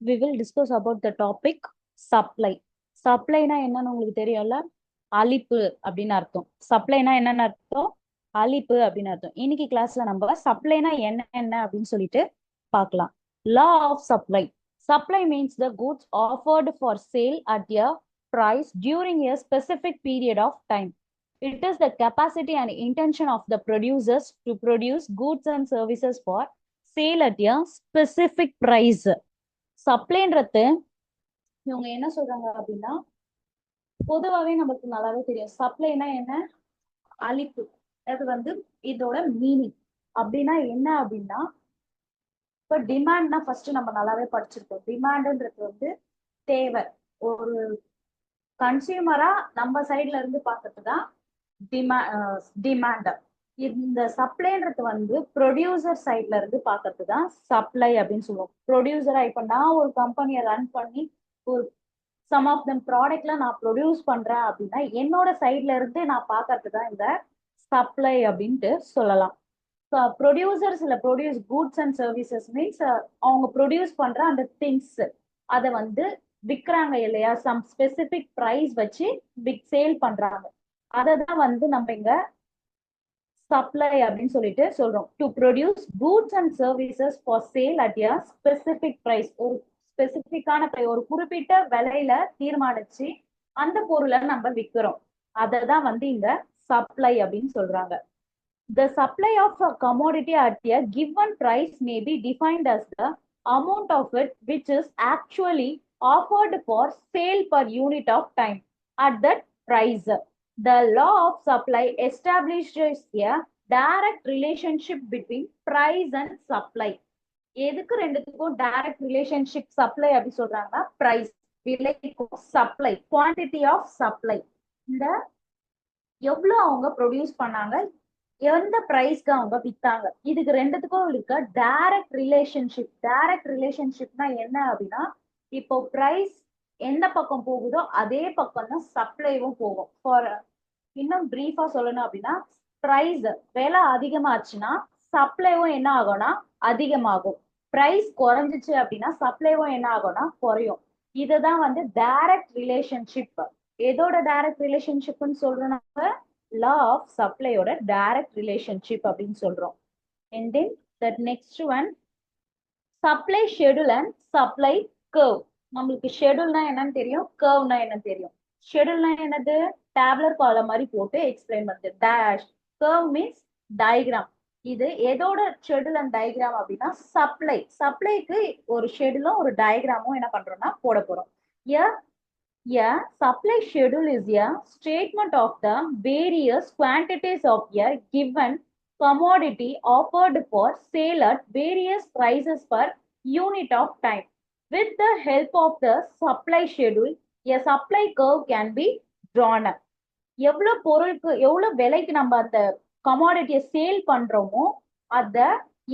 We will discuss about the topic supply சப்ளைனா என்னன்னு உங்களுக்கு தெரியல அழிப்பு அப்படின்னு அர்த்தம் சப்ளைனா என்னன்னு அர்த்தம் அழிப்பு அப்படின்னு அர்த்தம் இன்னைக்கு கிளாஸ்ல நம்ம சப்ளைனா என்ன என்ன அப்படின்னு சொல்லிட்டு பார்க்கலாம் law of supply supply means the goods offered for sale at a price during a specific period of time it is the capacity and intention of the producers to produce goods and services for sale at a specific price சப்ளைன்றது இவங்க என்ன சொல்றாங்க அப்படின்னா பொதுவாகவே நமக்கு நல்லாவே தெரியும். சப்ளைனா என்ன? அழிப்பு. அது வந்து இதோட மீனிங் அப்படின்னா என்ன அப்படின்னா இப்போ டிமாண்ட்னா ஃபர்ஸ்ட் நம்ம நல்லாவே படிச்சிருக்கோம். டிமாண்டுன்றது வந்து தேவை. ஒரு கன்சியூமரா நம்ம சைட்ல இருந்து பார்க்கறது தான் டிமா டிமாண்ட் இந்த சப்ளைன்றது வந்து ப்ரொடியூசர் சைட்ல இருந்து பார்க்கறது தான் சப்ளை அப்படின்னு சொல்லுவோம். ப்ரொடியூசரா இப்ப நான் ஒரு கம்பெனியை ரன் பண்ணி ஒரு சம் ஆஃப் தம் ப்ராடக்ட்லாம் நான் ப்ரொடியூஸ் பண்றேன் அப்படின்னா என்னோட சைட்ல இருந்து நான் பார்க்கறது தான் இந்த சப்ளை அப்படின்ட்டு சொல்லலாம். ப்ரொடியூசர்ஸ் இல்லை produce goods and services means அவங்க ப்ரொடியூஸ் பண்ற அந்த திங்ஸ் அதை வந்து விற்கிறாங்க இல்லையா? சம் ஸ்பெசிபிக் ப்ரைஸ் வச்சு விக் சேல் பண்றாங்க. அதை தான் வந்து நம்ம இங்க சப்ளை அப்படின்னு சொல்லிட்டு சொல்றோம். To produce goods and services for sale at a specific price ஒரு ஸ்பெசிபிக்கான ஒரு குறிப்பிட்ட விலையில தீர்மானிச்சு அந்த பொருளை நம்ம விற்கிறோம் அதை தான் வந்து இங்க சப்ளை அப்படின்னு சொல்றாங்க. The supply of a commodity at a given price may be defined as the amount of it which is actually offered for sale per unit of time at that price The law of supply establishes a direct relationship between price and supply. எதுக்கு ரெண்டுத்துக்கும் direct relationship supply அப்படி சொல்றாங்கன்னா price விலைக்கும் supply quantity of supply இந்த எவ்வளோ அவங்க produce பண்ணாங்க எந்த பிரைஸ்க்கு அவங்க வித்தாங்க. இதுக்கு ரெண்டுத்துக்கும் இருக்க டைரக்ட் ரிலேஷன்ஷிப் டைரக்ட் ரிலேஷன்ஷிப்னா என்ன அப்படின்னா இப்போ பிரைஸ் எந்த பக்கம் போகுதோ அதே பக்கம் தான் சப்ளைவும் போகும். ஃபார் இன்னும் பிரீஃபா சொல்லணும் அப்படின்னா பிரைஸ் விலை அதிகமாச்சுன்னா சப்ளைவும் என்ன ஆகும்னா அதிகமாகும். பிரைஸ் குறைஞ்சிச்சு அப்படின்னா சப்ளைவும் என்ன ஆகும்னா குறையும். இதுதான் வந்து டைரக்ட் ரிலேஷன்ஷிப் எதோட டைரக்ட் ரிலேஷன்ஷிப்னு சொல்றோம் நம்ம லா ஆஃப் சப்ளையோட டைரக்ட் ரிலேஷன்ஷிப் அப்படின்னு சொல்றோம். And then that next one supply schedule and supply curve நம்மளுக்கு ஷெடியூல்னா என்னன்னு தெரியும்? கர்வ்னா என்னன்னு தெரியும்? ஷெடியூல்னா என்னது? டேப்லர் காலம் மாதிரி போட்டு எக்ஸ்பிளைன் பண்ணுது டேஷ் கர்வ் மீன்ஸ் டயக்ராம் இது எதோட ஷெடியூல் அண்ட் டயக்ராம் அப்படின்னா சப்ளை சப்ளைக்கு ஒரு ஷெடியூலும் ஒரு டயக்ராமும் என்ன பண்றோம்னா போட போறோம் ய supply schedule is a statement of the various quantities of a given commodity offered for sale at various prices per unit of time with the help of the supply schedule a supply curve can be drawn. எவ்வளவு பொருளுக்கு எவ்வளவு விலைக்கு நம்ம அந்த கமாடிட்டியை sale பண்றோமோ அத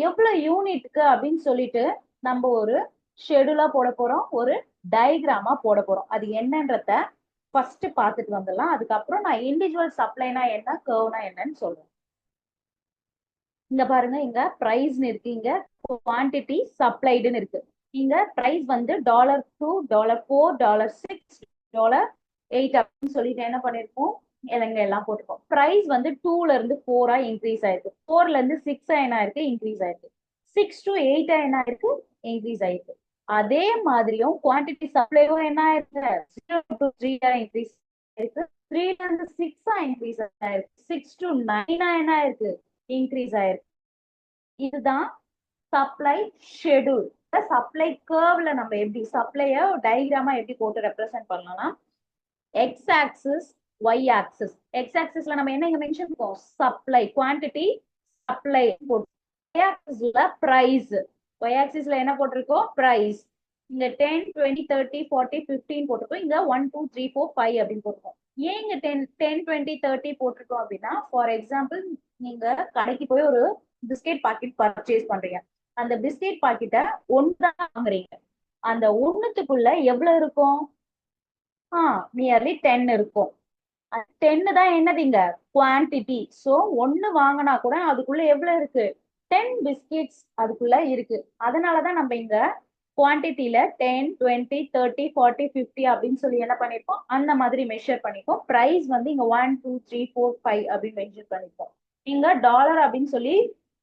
எவ்வளவு யூனிட்க்கு அப்படின்னு சொல்லிட்டு நம்ம ஒரு ஷெடியூலா போட போறோம் ஒரு டயக்ராமா போட போறோம். அது என்னன்றத ஃபர்ஸ்ட் பார்த்துட்டு வந்துடலாம். அதுக்கப்புறம் நான் இண்டிவிஜுவல் சப்ளைனா என்ன கர்வ்னா என்னன்னு சொல்றேன். இங்க பாருங்க இங்க பிரைஸ்னு இருக்கு. இங்க குவான்டிட்டி சப்ளைடுன்னு இருக்கு. இங்க பிரைஸ் வந்து dollar two dollar four dollar six dollar eight அப்படின்னு சொல்லிட்டு என்ன பண்ணிருக்கோம் இலங்கை எல்லாம் போட்டிருக்கோம் ப்ரைஸ் வந்து டூல இருந்து ஃபோரா இன்க்ரீஸ் ஆயிருக்கு. ஃபோர்ல இருந்து சிக்ஸ் என்ன இருக்கு இன்க்ரீஸ் ஆயிருக்கு. சிக்ஸ் டு எயிட் என்ன இருக்கு இன்க்ரீஸ் ஆயிருக்கு. அதே மாதிரியும் குவான்டிட்டி சப்ளையும் என்ன ஆயிருக்கு? ஜீரோ டு த்ரீயா இன்க்ரீஸ் ஆயிருக்கு. த்ரீல இருந்து சிக்ஸா இன்க்ரீஸ் ஆயிருக்கு. சிக்ஸ் டு நைனா என்ன ஆயிருக்கு? இன்க்ரீஸ் ஆயிருக்கு. இதுதான் சப்ளை ஷெடியூல் சப்ளை கேர்வ்ல நம்ம எப்படி சப்ளைய டயக்ராமா எப்படி போட்டு ரெப்ரசென்ட் பண்ணலாம்னா X axis Y axis X ஆக்சிஸ்ல நம்ம என்ன இங்க மென்ஷன் பண்ணுவோம்? சப்ளை குவான்டிட்டி சப்ளை போட்டு. ஒய் ஆக்சிஸ்ல பிரைஸ் ஒய் ஆக்சிஸ்ல என்ன போட்டிருக்கோம்? பிரைஸ் இங்க ten twenty thirty forty fifteen போட்டிருக்கோம். இங்க one two three four five அப்படின்னு போட்டிருக்கோம். ஏன் இங்க டென் டென் டுவெண்ட்டி தேர்ட்டி போட்டிருக்கோம் அப்படின்னா ஃபார் எக்ஸாம்பிள் நீங்க கடைக்கு போய் ஒரு பிஸ்கெட் பாக்கெட் பர்ச்சேஸ் பண்றீங்க. அந்த பிஸ்கெட் பாக்கெட்டை ஒன்றுதான் வாங்குறீங்க அந்த ஒண்ணுத்துக்குள்ள எவ்வளவு இருக்கும்? நியர்லி டென் இருக்கும். டென்னு தான் என்னதுங்க? குவான்டிட்டி ஸோ ஒன்னு வாங்கினா கூட அதுக்குள்ள எவ்வளவு இருக்கு? டென் பிஸ்கெட்ஸ் அதுக்குள்ள இருக்கு. அதனாலதான் நம்ம இங்க குவான்டிட்டியில ten twenty thirty forty fifty அப்படின்னு சொல்லி என்ன பண்ணிருக்கோம்? அந்த மாதிரி மெஷர் பண்ணிப்போம் பிரைஸ் வந்து இங்க one two three four five அப்படின்னு மெஷர் பண்ணிப்போம் இங்க டாலர் அப்படின்னு சொல்லி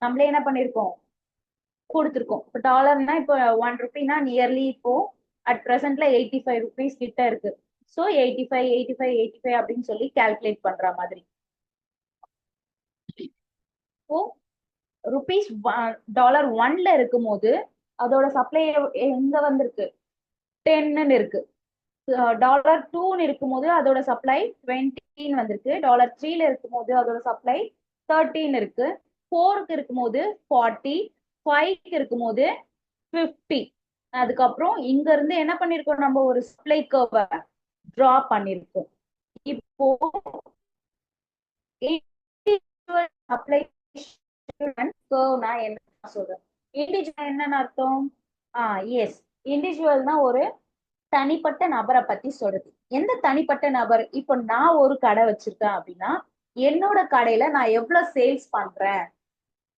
நம்மளே என்ன பண்ணிருக்கோம்? கொடுத்துருக்கோம். இப்போ டாலர்னா இப்போ ஒன் ருபினா நியர்லி இப்போ அட் ப்ரெசென்ட்ல எயிட்டி ஃபைவ் ருபீஸ் கிட்ட இருக்கு. So eighty five eighty five eighty five அப்படின்னு சொல்லி கால்குலேட் பண்ற மாதிரி. இப்போ ருபீஸ் டாலர் ஒன்ல இருக்கும் போது அதோட சப்ளை எங்க வந்திருக்கு? டென்னு இருக்கு. டாலர் டூன்னு இருக்கும்போது அதோட சப்ளை டுவெண்ட்டின்னு வந்திருக்கு. டாலர் த்ரீல இருக்கும்போது அதோட சப்ளை தேர்ட்டின் இருக்கு. ஃபோருக்கு இருக்கும்போது ஃபார்ட்டி ஃபைவ்க்கு இருக்கும்போது ஃபிஃப்டி அதுக்கப்புறம் இங்க இருந்து என்ன பண்ணிருக்கோம் நம்ம? ஒரு சப்ளை கர்வை டிரா பண்ணிருக்கோம். இப்போ அப்ளை என்ன சொல்றேன். இண்டிவிஜுவல் என்னன்னு அர்த்தம்? ஆ எஸ் இண்டிவிஜுவல்னா ஒரு தனிப்பட்ட நபரை பத்தி சொல்றது. எந்த தனிப்பட்ட நபர்? இப்போ நான் ஒரு கடை வச்சிருக்கேன் அப்படின்னா என்னோட கடையில நான் எவ்வளவு சேல்ஸ் பண்றேன்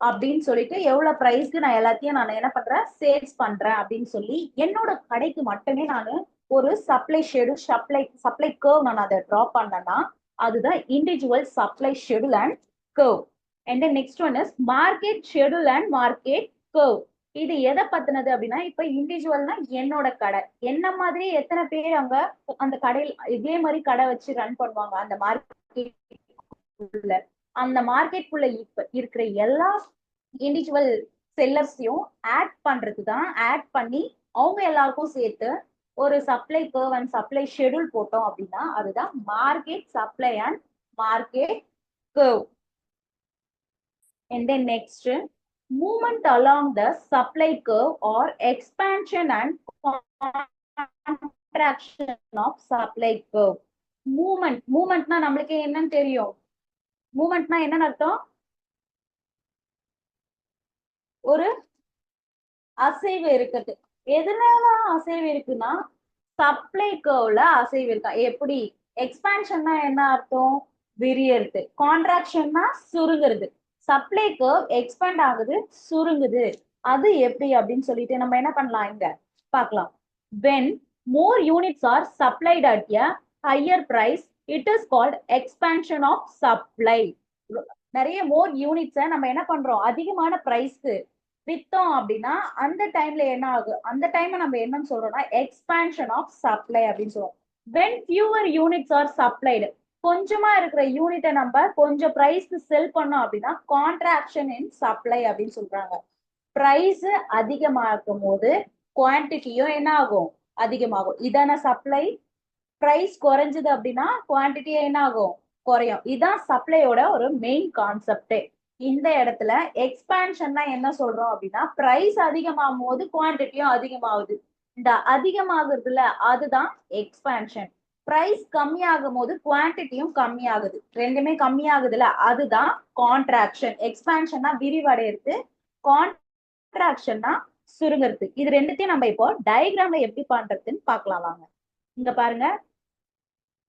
அப்படின்னு சொல்லிட்டு எவ்வளவு பிரைஸ்க்கு நான் எல்லாத்தையும் நான் என்ன பண்றேன்? சேல்ஸ் பண்றேன் அப்படின்னு சொல்லி என்னோட கடைக்கு மட்டுமே நான் ஒரு supply schedule supply supply curve நான் அதை ட்ரா பண்ணேன்னா அதுதான் individual supply schedule and curve and next one is market schedule and market curve இது எதை பத்தினது அப்படின்னா இப்ப இண்டிவிஜுவல்னா என்னோட கடை. என்ன மாதிரி எத்தனை பேர் அங்க அந்த கடையில் இதே மாதிரி கடை வச்சு ரன் பண்ணுவாங்க அந்த மார்க்கெட் அந்த மார்க்கெட்குள்ள இப்ப இருக்கிற எல்லா இண்டிவிஜுவல் செல்லர்ஸையும் ஆட் பண்றது தான் ஆட் பண்ணி அவங்க எல்லாருக்கும் சேர்த்து ஒரு supply curve and supply schedule போட்டோம் அப்படின்னா அதுதான் market supply and market curve and then next movement along the supply curve or expansion and contraction of supply curve. Movement movementனா நம்மளுக்கு என்னன்னு தெரியும்? மூமெண்ட்னா என்னன்னு அர்த்தம்? ஒரு அசைவு இருக்குது எதனால அசைவு இருக்குன்னா சப்ளை கர்வ்ல அசைவு இருக்கா? எப்படி? எக்ஸ்பான்ஷன்னா என்ன அர்த்தம்? விரியறது. கான்ட்ராக்ஷன்னா சுருங்குறது. சப்ளை கர்வ் எக்ஸ்பேண்ட் ஆகுது சுருங்குது. அது எப்படி அப்படின்னு சொல்லிட்டு நம்ம என்ன பண்ணலாம் இங்க? பார்க்கலாம். When more units are supplied at a higher price it is called expansion of supply நிறைய மோர் யூனிட்ஸை நம்ம என்ன பண்றோம்? அதிகமான பிரைஸ்க்கு வித்தோம் அப்படின்னா அந்த டைம்ல என்ன ஆகும் அந்த டைம்ல நம்ம என்னன்னு சொல்றோம்னா எக்ஸ்பேன்ஷன் ஆஃப் சப்ளை அப்படின்னு சொல்லுவோம். When fewer units are supplied கொஞ்சமா இருக்கிற யூனிட்டை நம்ம கொஞ்சம் பிரைஸ்க்கு செல் பண்ணோம் அப்படின்னா கான்ட்ராக்ஷன் இன் சப்ளை அப்படின்னு சொல்றாங்க. பிரைஸ் அதிகமாகும் போது குவான்டிட்டியும் என்ன ஆகும்? அதிகமாகும். இதான சப்ளை பிரைஸ் குறைஞ்சது அப்படின்னா குவான்டிட்டியும் என்ன ஆகும்? குறையும். இதான் சப்ளையோட ஒரு மெயின் கான்செப்டே இந்த இடத்துல எக்ஸ்பான்ஷன்னா என்ன சொல்றோம் அப்படின்னா பிரைஸ் அதிகமாகும் போது குவான்டிட்டியும் அதிகமாகுது. இந்த அதிகமாகுறதுல அதுதான் எக்ஸ்பான்ஷன் பிரைஸ் கம்மியாகும் போது குவான்டிட்டியும் கம்மியாகுது. ரெண்டுமே கம்மியாகுதுல அதுதான் கான்ட்ராக்ஷன் எக்ஸ்பான்ஷன்னா விரிவடையிறது கான்ட்ராக்ஷன்னா சுருங்குறது. இது ரெண்டுத்தையும் நம்ம இப்போ டயக்ராம்ல எப்படி பண்றதுன்னு பார்க்கலாம் வாங்க. இங்க பாருங்க.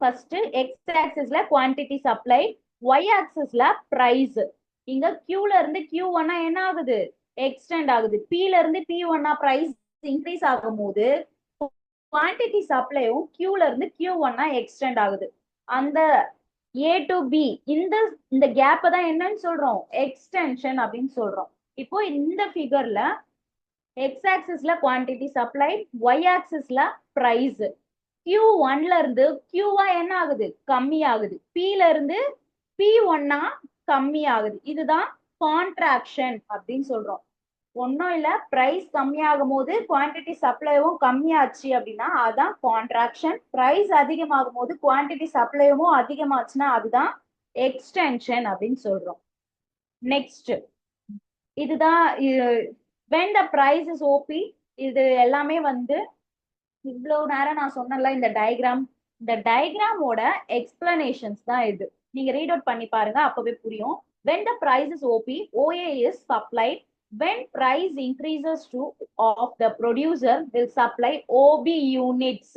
ஃபர்ஸ்ட் எக்ஸ் ஆக்சிஸ்ல குவான்டிட்டி சப்ளை ஒய் ஆக்சிஸ்ல பிரைஸ் இங்க கியூல இருந்து கியூ ஒன்னா என்ன ஆகுது? எக்ஸ்டெண்ட் ஆகுது. பில இருந்து பி ஒன்னா பிரைஸ் இன்க்ரீஸ் ஆகும் போது குவான்டிட்டி சப்ளையும் கியூல இருந்து கியூ ஒன்னா எக்ஸ்டெண்ட் ஆகுது. அந்த ஏ டு பி இந்த இந்த கேப்பை தான் என்னன்னு சொல்றோம். எக்ஸ்டென்ஷன் அப்படின்னு சொல்றோம். இப்போ இந்த ஃபிகர்ல எக்ஸ் ஆக்சிஸ்ல குவான்டிட்டி சப்ளை ஒய் ஆக்சிஸ்ல பிரைஸ் கியூ ஒன்ல இருந்து கியூவா என்ன ஆகுது? கம்மி ஆகுது. பில இருந்து பி ஒன்னா கம்மி ஆகுது இதுதான் கான்ட்ராக்ஷன் அப்படின்னு சொல்றோம். ஒன்றும் இல்லை ப்ரைஸ் கம்மியாகும் போது குவான்டிட்டி சப்ளைவும் கம்மியாச்சு அப்படின்னா அதுதான் கான்ட்ராக்ஷன் ப்ரைஸ் அதிகமாகும் போது குவான்டிட்டி சப்ளைவும் அதிகமாச்சுன்னா அதுதான் எக்ஸ்டென்ஷன் அப்படின்னு சொல்றோம். நெக்ஸ்ட் இதுதான் when the price is OP இது எல்லாமே வந்து இவ்வளவு நேரம் நான் சொன்னல இந்த டயக்ராம் இந்த டயக்ராமோட எக்ஸ்பிளனேஷன்ஸ் தான் இது. நீங்க ரீட் அவுட் பண்ணி பாருங்க அப்பவே புரியும் when the price is OP, OA is supplied. When price increases to of the producer will supply OB units.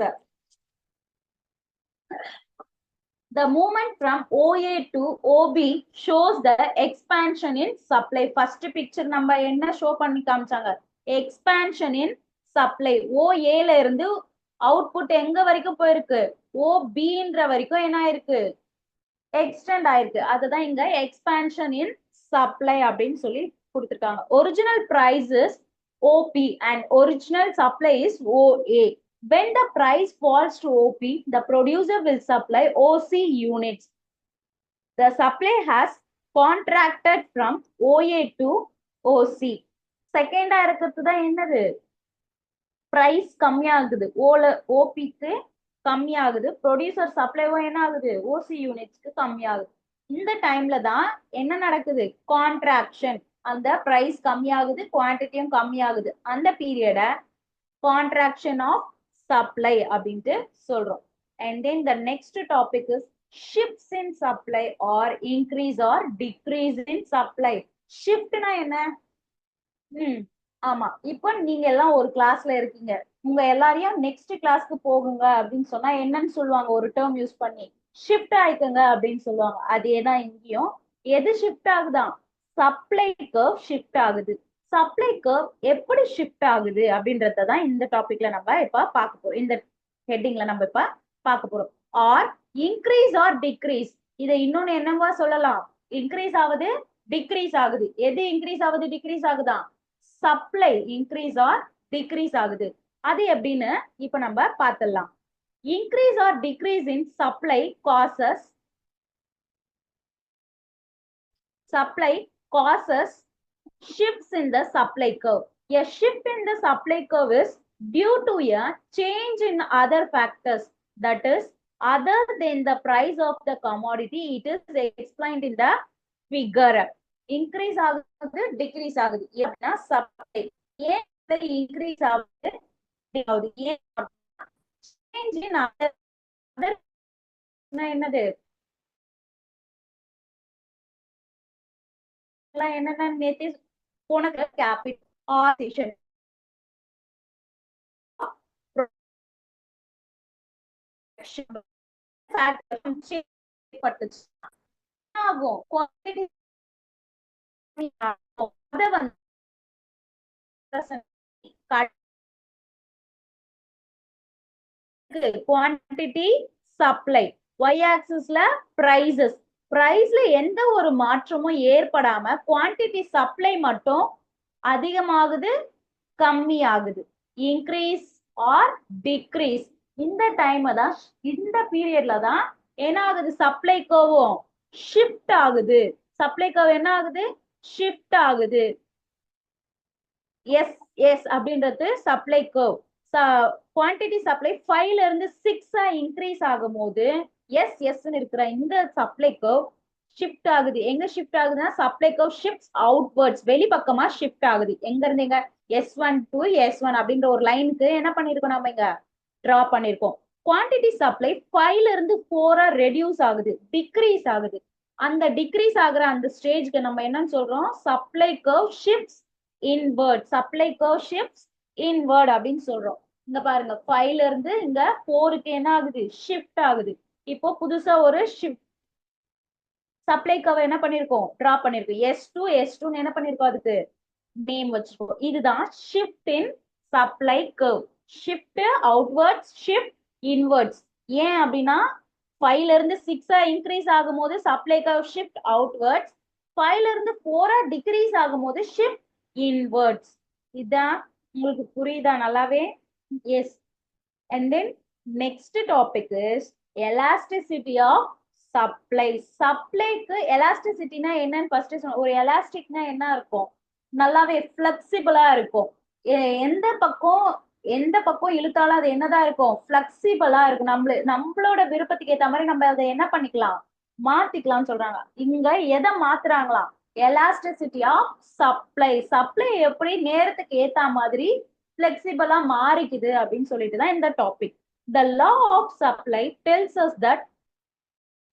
The movement from OA to OB shows the expansion in supply. First picture நம்ம என்ன show பண்ணி காமிச்சாங்க expansion in supply oa ல இருந்து output எங்க வரைக்கும் போயிருக்கு ஓ பின்ற வரைக்கும் என்ன ஆயிருக்கு எக்ஸ்டெண்ட் ஆயிருக்கு. அதுதான் இங்க எக்ஸ்பான்ஷன் இன் சப்ளை அப்படின்னு சொல்லி கொடுத்திருக்காங்க. Original prices OP and original supply is OA when the price falls to OP, the producer will supply OC units. The supply has contracted from OA to OC. செகண்டா இருக்கிறது தான் என்னது? பிரைஸ் கம்மியாகுது. ஓல ஓபிக்கு கம்மியாகுது. ப்ரொடியூசர் சப்ளைவும் என்ன ஆகுது? ஓசி யூனிட்ஸ்க்கு கம்மியாகுது. இந்த டைம்ல தான் என்ன நடக்குது? கான்ட்ராக்ஷன் அந்த பிரைஸ் கம்மியாகுது குவான்டிட்டியும் கம்மியாகுது. அந்த பீரியட கான்ட்ராக்ஷன் ஆஃப் சப்ளை அப்படின்ட்டு சொல்றோம். And then the next topic is shifts in supply or increase or decrease in supply ஷிஃப்ட்னா என்ன? ம். ஆமா. இப்போ நீங்க எல்லாம் ஒரு கிளாஸ்ல இருக்கீங்க. உங்க எல்லாரையும் நெக்ஸ்ட் கிளாஸ்க்கு போகுங்க அப்படின்னு சொன்னா என்னன்னு சொல்லுவாங்க? ஒரு டேர்ம் யூஸ் பண்ணி. ஷிஃப்ட் ஆயிக்குங்க அப்படின்னு சொல்லுவாங்க. அதேதான் இங்கேயும். எது ஷிஃப்ட் ஆகுதான் சப்ளை கர்வ் ஷிஃப்ட் ஆகுது. சப்ளை கர்வ் எப்படி ஷிஃப்ட் ஆகுது அப்படின்றத தான் இந்த டாபிக்ல நம்ம இப்ப பார்க்க போறோம். இந்த ஹெட்டிங்ல நம்ம இப்ப பார்க்க போறோம். ஆர் இன்க்ரீஸ் ஆர் டிக்ரீஸ் இதை இன்னொன்னு என்னவா சொல்லலாம்? இன்க்ரீஸ் ஆகுது டிக்ரீஸ் ஆகுது. எது இன்க்ரீஸ் ஆகுது டிக்ரீஸ் ஆகுதான் சப்ளை இன்க்ரீஸ் ஆர் டிக்ரீஸ் ஆகுது அது எப்படின்னு இப்ப நம்ம பார்த்துடலாம் increase or decrease in supply causes supply causes shifts in the supply curve. A shift in the supply curve is due to a change in other factors. That is, other than the price of the commodity, it is explained in the figure. Increase ஆகுது decrease ஆகுது. ஏன்னா supply ஏன் increase ஆகுது? ஆகுது ஏன் என்னது? என்னன்னா நேத்து போன கேபிட்டல் ஆகும்? குவாலிட்டி அதை வந்து குவான்டிட்டி சப்ளை ஒய் ஆக்சிஸ்ல பிரைசஸ் பிரைஸ்ல எந்த ஒரு மாற்றமும் ஏற்படாம குவான்டிட்டி சப்ளை மட்டும் அதிகமாகுது கம்மியாகுது. இன்க்ரீஸ் ஆர் டிக்ரீஸ் இந்த டைம் தான் இந்த பீரியட்ல தான் என்ன ஆகுது சப்ளை கோவம் ஷிஃப்ட் ஆகுது. சப்ளை கர்வ் என்ன ஆகுது? ஷிஃப்ட் ஆகுது. எஸ் எஸ் அப்படின்றது சப்ளை கர்வ் குவான்டிட்டி சப்ளை ஃபைவ்ல இருந்து சிக்ஸா இன்க்ரீஸ் ஆகும் போது எஸ் எஸ்ன்னு இருக்கிற இந்த சப்ளை கர்வ் ஷிஃப்ட் ஆகுது. எங்க ஷிஃப்ட் ஆகுதுன்னா சப்ளை கர்வ் ஷிஃப்ட் அவுட்வர்ட்ஸ் வெளிப்பக்கமா ஷிஃப்ட் ஆகுது. எங்க இருந்து எங்க? S one to S one அப்படின்ற ஒரு லைனுக்கு என்ன பண்ணிருக்கோம் நம்ம இங்க? டிரா பண்ணிருக்கோம் குவான்டிட்டி சப்ளை ஃபைவ்ல இருந்து ஃபோரா ரெடியூஸ் ஆகுது. டிக்ரீஸ் ஆகுது. அந்த டிக்ரீஸ் ஆகுற அந்த ஸ்டேஜ்க்கு நம்ம என்னன்னு சொல்றோம்? Supply curve shifts inward supply curve shifts inward அப்படின்னு சொல்றோம். இங்க பாருங்க ஃபைவ்ல இருந்து இங்க போருக்கு என்ன ஆகுது? ஷிஃப்ட் ஆகுது. இப்போ புதுசா ஒரு ஷிஃப்ட் சப்ளை கவர் என்ன பண்ணிருக்கோம்? டிரா பண்ணிருக்கோம். எஸ் டூ எஸ் டூன்னு என்ன பண்ணிருக்கோம் அதுக்கு? நேம் வச்சிருக்கோம். இதுதான் shift in supply curve shift outwards shift inwards ஏன் அப்படின்னா ஃபைவ்ல இருந்து சிக்ஸா இன்க்ரீஸ் ஆகும் போது சப்ளை கர்வ் ஷிஃப்ட் அவுட்வர்ட்ஸ் ஃபைவ்ல இருந்து ஃபோரா டிக்ரீஸ் ஆகும் போது ஷிஃப்ட் இன்வர்ட்ஸ் இதான் உங்களுக்கு புரியுதா நல்லாவே? Yes and then next topic is elasticity of supply சப்ளைக்கு எலாஸ்டிசிட்டினா என்னன்னு ஃபர்ஸ்ட் சொன்ன ஒரு எலாஸ்டிக்னா என்ன இருக்கும்? நல்லாவே ஃபிளெக்சிபிளா இருக்கும். எந்த பக்கம் எந்த பக்கம் இழுத்தாலும் அது என்னதான் இருக்கும்? பிளெக்சிபிளா இருக்கும். நம்மள நம்மளோட விருப்பத்துக்கு ஏத்த மாதிரி நம்ம அதை என்ன பண்ணிக்கலாம்? மாத்திக்கலாம்னு சொல்றாங்க. இங்க எதை மாத்துறாங்களாம் எலாஸ்டிசிட்டி ஆஃப் சப்ளை சப்ளை எப்படி நேரத்துக்கு ஏத்த மாதிரி பிளெக்சிபிளா மாறிக்குது அப்படின்னு சொல்லிட்டு தான் இந்த topic the law of supply tells us that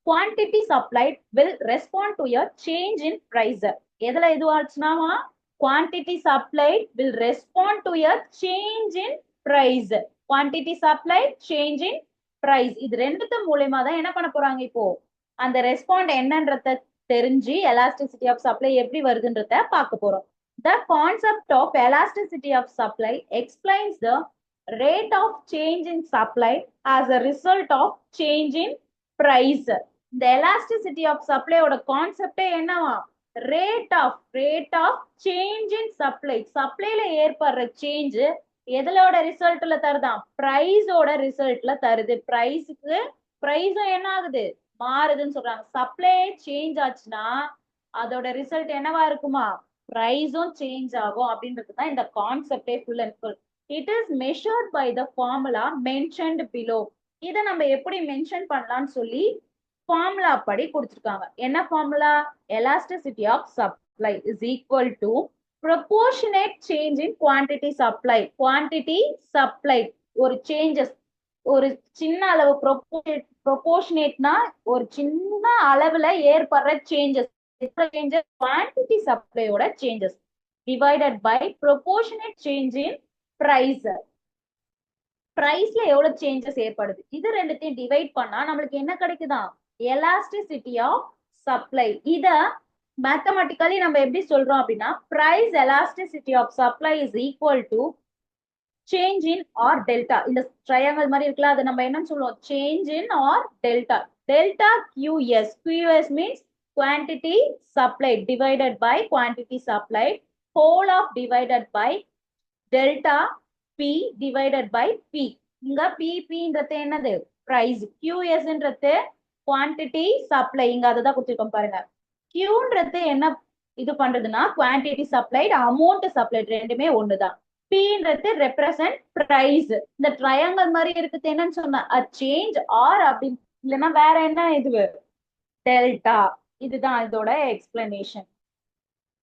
quantity supplied will respond to your change in prices எதுல எதுவாச்சுனாமா quantity supplied will respond to a change in price quantity supplied change in price இது ரெண்டுத்து மூலயமா தான் என்ன பண்ண போறாங்க இப்போ அந்த ரெஸ்பாண்ட் என்னன்றத தெரிஞ்சு எலாஸ்டிசிட்டி ஆஃப் சப்ளை எப்படி வருதுன்றத பார்க்க போறோம் The concept of elasticity of supply explains the rate of change in supply as a result of change in price. இந்த elasticity of supply ஓட கான்செப்டே என்னவா rate of rate of change in supply சப்ளைல ஏற்படுற change எதலோட ரிசல்ட்ல தருதான் பிரைஸோட ரிசல்ட்ல தருது. பிரைஸுக்கு பிரைஸும் என்ன ஆகுது? மாறுதுன்னு சொல்றாங்க. Supply change ஆச்சுன்னா அதோட ரிசல்ட் என்னவா இருக்குமா? பிரைஸும் சேஞ்ச் ஆகும் அப்படின்றது தான் இந்த கான்செப்டே full and full it is measured by the formula mentioned below இதை நம்ம எப்படி மென்ஷன் பண்ணலாம்னு சொல்லி ஃபார்முலா படி கொடுத்துருக்காங்க. என்ன formula elasticity of supply is equal to proportionate change in quantity supply quantity supply ஒரு சேஞ்சஸ் ஒரு சின்ன அளவு ப்ரொபோர்ஷனேட்னா ஒரு சின்ன அளவுல ஏற்படுற changes changes quantity சப்ளையோட changes divided by proportionate change in price பிரைஸ்ல எவ்வளவு சேஞ்சஸ் ஏற்படுது? இது ரெண்டுத்தையும் டிவைட் பண்ணா நம்மளுக்கு என்ன கிடைக்குதான் எலாஸ்டிசிட்டி ஆஃப் சப்ளை இத மேத்தமெட்டிக்கலி நம்ம எப்படி சொல்றோம் அப்படின்னா price elasticity of supply is equal to change in or delta இந்த ட்ரையாங்கல் மாதிரி இருக்குல்ல அதை நம்ம என்னன்னு சொல்லுவோம்? Change in or delta delta QS QS means quantity supplied divided by quantity supplied whole of divided by delta P divided by P இங்க பிபின்றது என்னது? பிரைஸ் கியூஎஸ்ன்றது குவான்டிட்டி சப்ளை இங்க அதை தான் கொடுத்துருக்கோம் பாருங்க. கியூன்றது என்ன இது பண்றதுன்னா குவான்டிட்டி சப்ளைட் அமௌண்ட் சப்ளைட் ரெண்டுமே ஒண்ணுதான். பின்றது ரெப்ரசன்ட் பிரைஸ் இந்த ட்ரையாங்கல் மாதிரி இருக்குது என்னன்னு சொன்ன அ சேஞ்ச் ஆர் அப்படின்னு இல்லைன்னா வேற என்ன இது? டெல்டா இதுதான் இதோட explanation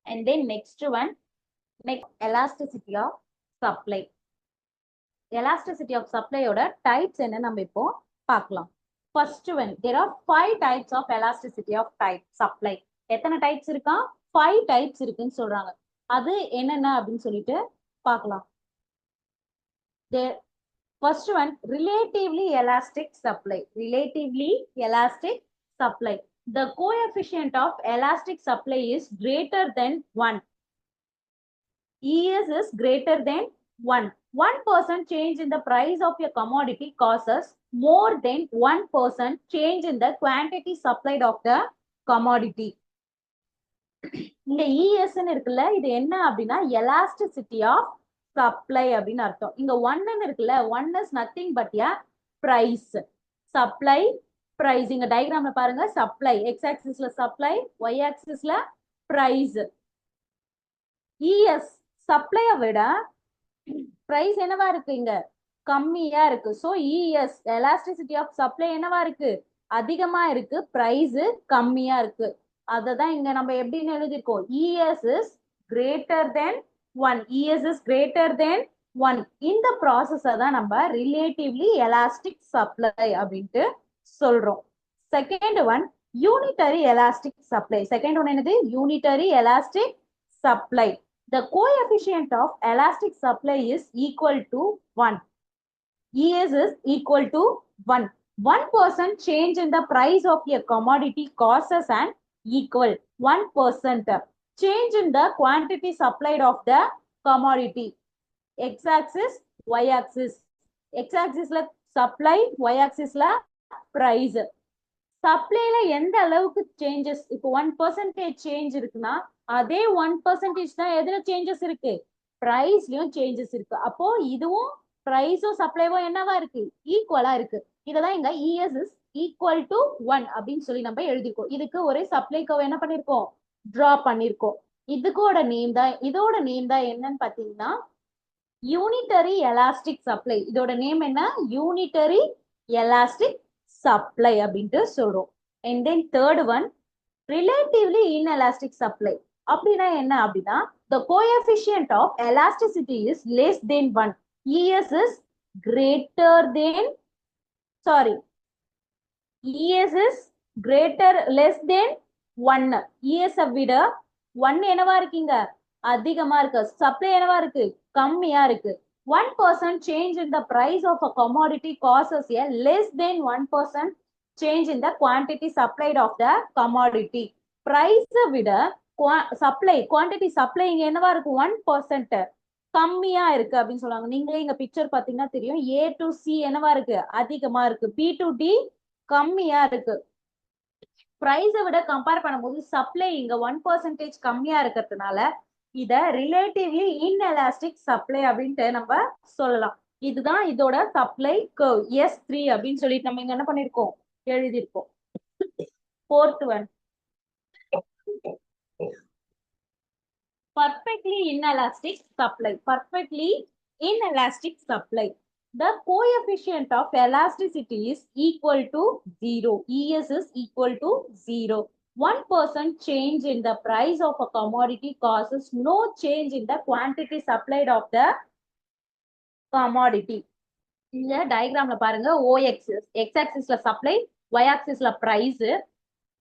and then next one next elasticity of supply elasticity of சப்ளையோட types என்ன நம்ம இப்போ பார்க்கலாம். First one there are five types of elasticity of type supply எத்தனை டைப்ஸ் இருக்கா? ஃபைவ் டைப்ஸ் இருக்குன்னு சொல்றாங்க. அது என்னென்ன அப்படின்னு சொல்லிட்டு பார்க்கலாம். First one relatively elastic supply relatively elastic supply the coefficient of elastic supply is greater than one ES is greater than 1. 1% change in the price of your commodity causes more than 1% change in the quantity supplied of the commodity. இங்க இஎஸ்ன்னு இருக்குல்ல இது என்ன அப்படின்னா elasticity of supply அப்படின்னு அர்த்தம். இங்க ஒன்னு இருக்குல்ல one is nothing but a price supply price இங்க டயக்ராம்ல பாருங்க சப்ளை எக்ஸ் ஆக்சிஸ்ல சப்ளை ஒய் ஆக்சிஸ்ல பிரைஸ் இஎஸ் சப்ளையை விட பிரைஸ் என்னவா இருக்கு இங்க? கம்மியா இருக்கு. So ES elasticity of supply என்னவா இருக்கு? அதிகமா இருக்கு. பிரைஸ் கம்மியா இருக்கு. அததான் இங்க நம்ம எப்படின்னு எழுதிருக்கோம் ES is greater than one ES is greater than one இந்த ப்ராசஸ தான் நம்ம ரிலேட்டிவ்லி எலாஸ்டிக் சப்ளை அப்படின்ட்டு சொல்றோம். Second one unitary elastic supply second one என்னது? Unitary elastic supply the coefficient of elastic supply is equal to one ES is equal to 1. 1% change in the price of a commodity causes an equal 1% change in the quantity supplied of the commodity. X-axis, Y-axis. X-axis la supply, Y-axis la price. சப்ளைல எந்த அளவுக்கு changes இப்போ one percentage change இருக்குன்னா அதே one percentage தான் எதுல changes இருக்கு பிரைஸ்லயும் changes இருக்கு அப்போ இதுவும் பிரைஸும் சப்ளைவும் என்னவா இருக்கு? ஈக்குவலா இருக்கு. இததான் எங்க ES is equal to one அப்படின்னு சொல்லி நம்ம எழுதிருக்கோம் இதுக்கு ஒரு சப்ளை கவ் என்ன பண்ணிருக்கோம் டிரா பண்ணிருக்கோம் இதுக்கோட நேம் தான் இதோட நேம் தான் என்னன்னு பாத்தீங்கன்னா யூனிட்டரி எலாஸ்டிக் சப்ளை இதோட நேம் என்ன? யூனிட்டரி எலாஸ்டிக் சப்ளை அப்படின்ட்டு சொல்றோம். And then third one relatively inelastic supply அப்படின்னா என்ன அப்படின்னா the coefficient of elasticity is less than one ES is greater than, sorry ES is greater less than one ES விட one என்னவா இருக்கீங்க? அதிகமா இருக்கு. சப்ளை என்னவா இருக்கு? கம்மியா இருக்கு. One percent change in the price of a commodity causes a less than one percent change in the quantity supplied of the commodity. Price விட சப்ளை குவான்டிட்டி சப்ளை இங்க என்னவா இருக்கு? ஒன் பர்சன்ட் கம்மியா இருக்கு அப்படின்னு சொல்லுவாங்க. நீங்களே இங்க பிக்சர் பாத்தீங்கன்னா தெரியும். ஏ டு சி என்னவா இருக்கு? அதிகமா இருக்கு. பி டு டி கம்மியா இருக்கு. பிரைஸை விட கம்பேர் பண்ணும்போது சப்ளை இங்க ஒன் பர்சன்டேஜ் கம்மியா இருக்கிறதுனால இத ரிலேட்டிவ்லி இன்எலாஸ்டிக் சப்ளை அப்படின்ட்டு நம்ம சொல்லலாம். இதுதான் இதோட சப்ளை கர்வ் எஸ் த்ரீ அப்படின்னு சொல்லிட்டு நம்ம இங்க என்ன பண்ணிருக்கோம்? எழுதியிருக்கோம். Fourth one perfectly inelastic supply perfectly inelastic supply the coefficient of elasticity is equal to zero es is equal to zero one percent change in the price of a commodity causes no change in the quantity supplied of the commodity இந்த டயக்ராம்ல பாருங்க ஓஎக்ஸிஸ் X ஆக்சிஸ்ல supply Y ஆக்சிஸ்ல price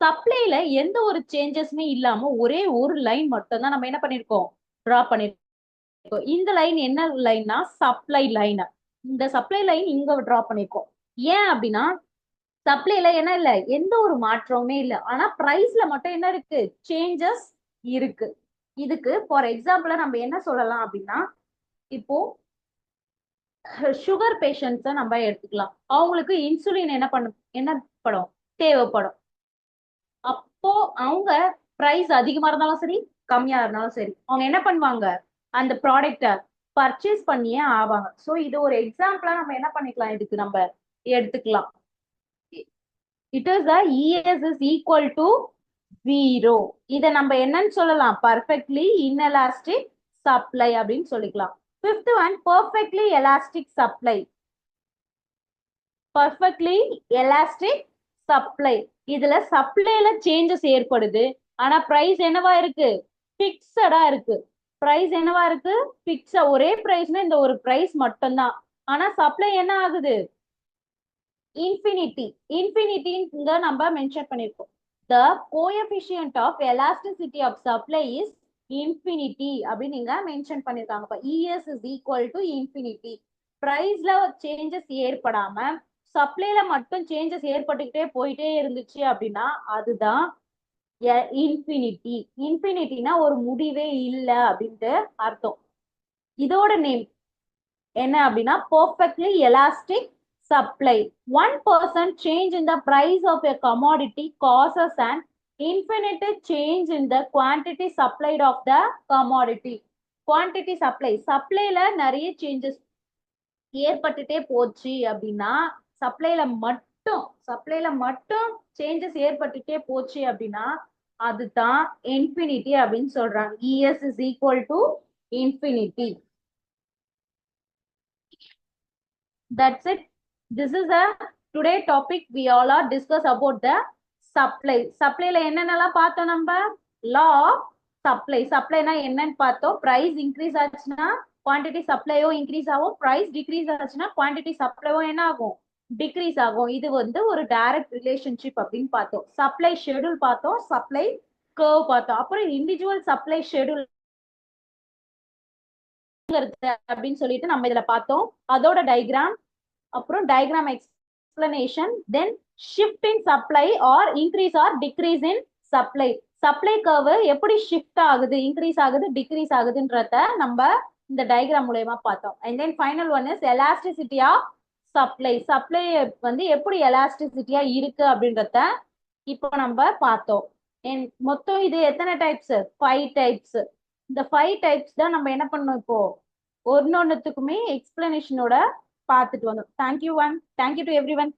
சப்ளைல எந்த ஒரு சேஞ்சஸுமே இல்லாம ஒரே ஒரு லைன் மட்டும் தான் நம்ம என்ன பண்ணிருக்கோம்? டிரா பண்ணிருக்கோம். இந்த லைன் என்ன லைன்னா சப்ளை லைன் இந்த சப்ளை லைன் இங்க டிரா பண்ணிருக்கோம். ஏன் அப்படின்னா சப்ளைல என்ன இல்ல? எந்த ஒரு மாற்றமுமே இல்ல. ஆனா பிரைஸ்ல மட்டும் என்ன இருக்கு? சேஞ்சஸ் இருக்கு. இதுக்கு ஃபார் எக்ஸாம்பிளா நம்ம என்ன சொல்லலாம் அப்படின்னா இப்போ சுகர் பேஷண்ட்ஸை நம்ம எடுத்துக்கலாம். அவங்களுக்கு இன்சுலின் என்ன பண்ண என்ன படும்? தேவைப்படும். அப்போ அவங்க பிரைஸ் அதிகமா இருந்தாலும் சரி கம்மியா இருந்தாலும் சரி அவங்க என்ன பண்ணுவாங்க? அந்த ப்ராடக்ட பர்ச்சேஸ் பண்ணியே ஆவாங்க. ஸோ இது ஒரு எக்ஸாம்பிளா நம்ம என்ன பண்ணிக்கலாம்? இதுக்கு நம்ம எடுத்துக்கலாம். It is the ES is equal to zero இதை நம்ம என்னன்னு சொல்லலாம்? பர்ஃபெக்ட்லி இன்எலாஸ்டிக் சப்ளை அப்படின்னு சொல்லிக்கலாம். Fifth one perfectly elastic supply perfectly elastic supply இதுல சப்ளைல சேஞ்சஸ் ஏற்படுது. ஆனா பிரைஸ் என்னவா இருக்கு? பிக்சடா இருக்கு. பிரைஸ் என்னவா இருக்கு? பிக்ஸா ஒரே பிரைஸ்னா இந்த ஒரு பிரைஸ் மட்டும்தான். ஆனா சப்ளை என்ன ஆகுது? இன்ஃபினிட்டி இன்ஃபினிட்டிங்க நம்ம மென்ஷன் பண்ணிருக்கோம். The coefficient of elasticity of supply is infinity அப்படின்னு நீங்க மென்ஷன் பண்ணிருக்காங்க. ES is equal to infinity பிரைஸ்ல சேஞ்சஸ் ஏற்படாம சப்ளைல மட்டும் சேஞ்சஸ் ஏற்பட்டுக்கிட்டே போயிட்டே இருந்துச்சு அப்படின்னா அதுதான் இன்ஃபினிட்டி இன்ஃபினிட்டினா ஒரு முடிவே இல்லை அப்படின்ட்டு அர்த்தம். இதோட நேம் என்ன அப்படின்னா perfectly elastic supply one percent change in the price of a commodity causes and infinite change in the quantity supplied of the commodity quantity supply சப்ளைல நிறைய சேஞ்சஸ் ஏற்பட்டுட்டே போச்சு அப்படின்னா சப்ளைல மட்டும் சப்ளைல மட்டும் சேஞ்சஸ் ஏற்பட்டுட்டே போச்சு அப்படின்னா அதுதான் இன்ஃபினிட்டி அப்படின்னு சொல்றாங்க. ES is equal to infinity that's it this is a today topic we all are discuss about the supply சப்ளைல என்னென்னலாம் பார்த்தோம் நம்ம? லா சப்ளை சப்ளைனா என்னன்னு பார்த்தோம்? பிரைஸ் இன்க்ரீஸ் ஆச்சுன்னா குவான்டிட்டி சப்ளையோ இன்க்ரீஸ் ஆகும். பிரைஸ் டிக்ரீஸ் ஆச்சுன்னா குவான்டிட்டி சப்ளையோ என்ன ஆகும்? டிக்ரீஸ் ஆகும். இது வந்து ஒரு டைரக்ட் ரிலேஷன்ஷிப் அப்படின்னு பார்த்தோம். சப்ளை ஷெடியூல் பார்த்தோம். சப்ளை கர்வ் பார்த்தோம். அப்புறம் இண்டிவிஜுவல் சப்ளை ஷெடியூல் அப்படின்னு சொல்லிட்டு நம்ம இதுல பார்த்தோம். அதோட டயக்ராம் அப்புறம் diagram explanation then shift in supply or increase or decrease in supply supply curve எப்படி ஷிஃப்ட் ஆகுது இன்க்ரீஸ் ஆகுது டிக்ரீஸ் ஆகுதுன்றத நம்ம இந்த டயக்ராம் மூலயமா பார்த்தோம். And then final one is elasticity of supply supply வந்து எப்படி எலாஸ்டிசிட்டியா இருக்கு அப்படின்றத இப்போ நம்ம பார்த்தோம். மொத்தம் இது எத்தனை டைப்ஸ் ஃபைவ் டைப்ஸ் இந்த ஃபைவ் டைப்ஸ் தான் நம்ம என்ன பண்ணோம் இப்போ? ஒன்னொன்னுத்துக்குமே எக்ஸ்பிளனேஷனோட பார்த்துட்டு வந்தோம். Thank you one thank you to everyone